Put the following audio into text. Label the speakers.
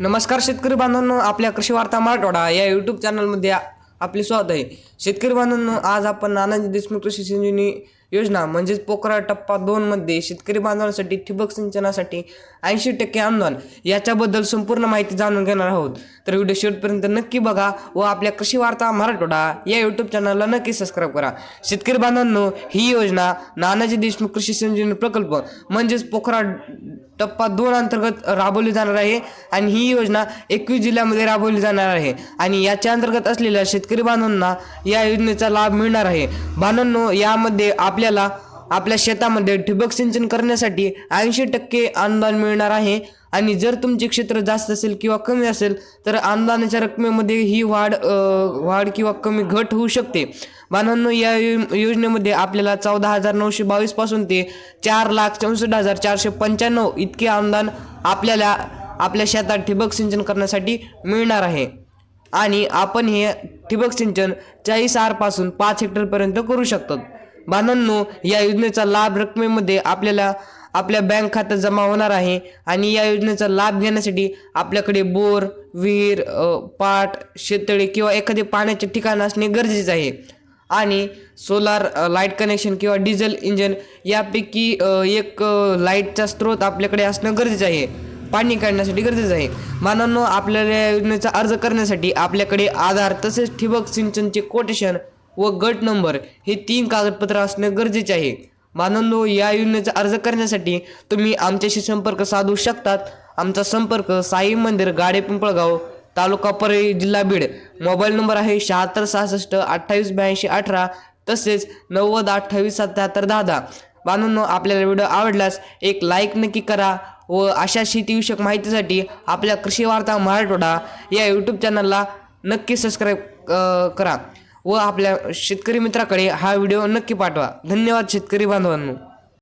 Speaker 1: नमस्कार शेतकरी बांधवांनो आपल्या कृषी वार्ता मराठवाडा या यूट्यूब चॅनलमध्ये आपले स्वागत आहे. शेतकरी बांधवांनो आज आपण नानाजी देशमुख कृषी सिंचनी योजना म्हणजेच पोखरा टप्पा दोनमध्ये शेतकरी बांधवांसाठी ठिबक सिंचनासाठी ऐंशी टक्के अनुदान याच्याबद्दल संपूर्ण माहिती जाणून घेणार आहोत. तर व्हिडिओ शेवटपर्यंत नक्की बघा व आपल्या कृषी वार्ता मराठवाडा या यूट्यूब चॅनलला नक्की सबस्क्राईब करा. शेतकरी बांधवांनो ही योजना नानाजी देशमुख कृषी संजीवनी प्रकल्प म्हणजेच पोखरा टप्पा दोन अंतर्गत राबवली जाणार आहे आणि ही योजना एकवीस जिल्ह्यामध्ये राबवली जाणार आहे आणि याच्या अंतर्गत असलेल्या शेतकरी बांधवांना या योजनेचा लाभ मिळणार आहे. बांधवांनो यामध्ये आपल्याला आपल्या शेतामध्ये ठिबक सिंचन करण्यासाठी ऐंशी टक्के अनुदान मिळणार आहे. आणि जर तुमचे क्षेत्र जास्त असेल किंवा कमी असेल तर अनुदानाच्या रकमेमध्ये ही वाढ वाढ किंवा कमी घट होऊ शकते. बांधवांनो या योजनेमध्ये आपल्याला चौदा हजार नऊशे बावीसपासून ते चार लाख चौसष्ट हजार चारशे पंच्याण्णव इतके अनुदान आपल्याला आपल्या शेतात ठिबक सिंचन करण्यासाठी मिळणार आहे. आणि आपण हे ठिबक सिंचन चाळीस आरपासून पाच हेक्टरपर्यंत करू शकतो. बांधवांनो या योजनेचा लाभ रकमेमध्ये आपल्याला आपल्या बँक खात्यात जमा होणार आहे आणि या योजनेचा लाभ घेण्यासाठी आपल्याकडे बोर विहीर पाट शेततळे किंवा एखादे पाण्याचे ठिकाण असणे गरजेचे आहे. आणि सोलार लाइट कनेक्शन किंवा डिझेल इंजन यापैकी एक लाईटचा स्रोत आपल्याकडे असणं गरजेचं आहे. पाणी काढण्यासाठी गरजेचं आहे. मानांनो आपल्याला या योजनेचा अर्ज करण्यासाठी आपल्याकडे आधार तसेच ठिबक सिंचनचे कोटेशन व गट नंबर हे तीन कागदपत्र असणे गरजेचे आहे. मानंदो या योजनेचा अर्ज करण्यासाठी तुम्ही आमच्याशी संपर्क साधू शकतात. आमचा संपर्क साई मंदिर गाडे पिंपळगाव तालुका परळी जिल्हा बीड. मोबाईल नंबर आहे शहात्तर सहासष्ट अठ्ठावीस ब्याऐंशी अठरा तसेच नव्वद अठ्ठावीस सत्याहत्तर दहा दहा. बांधवांनो आपल्याला व्हिडिओ आवडल्यास एक लाईक नक्की करा व अशा शेतीविषयक माहितीसाठी आपल्या कृषी वार्ता मराठवाडा या यूट्यूब चॅनलला नक्की सबस्क्राईब करा. व आपल्या शेतकरी मित्राकडे हा व्हिडिओ नक्की पाठवा. धन्यवाद शेतकरी बांधवांनो.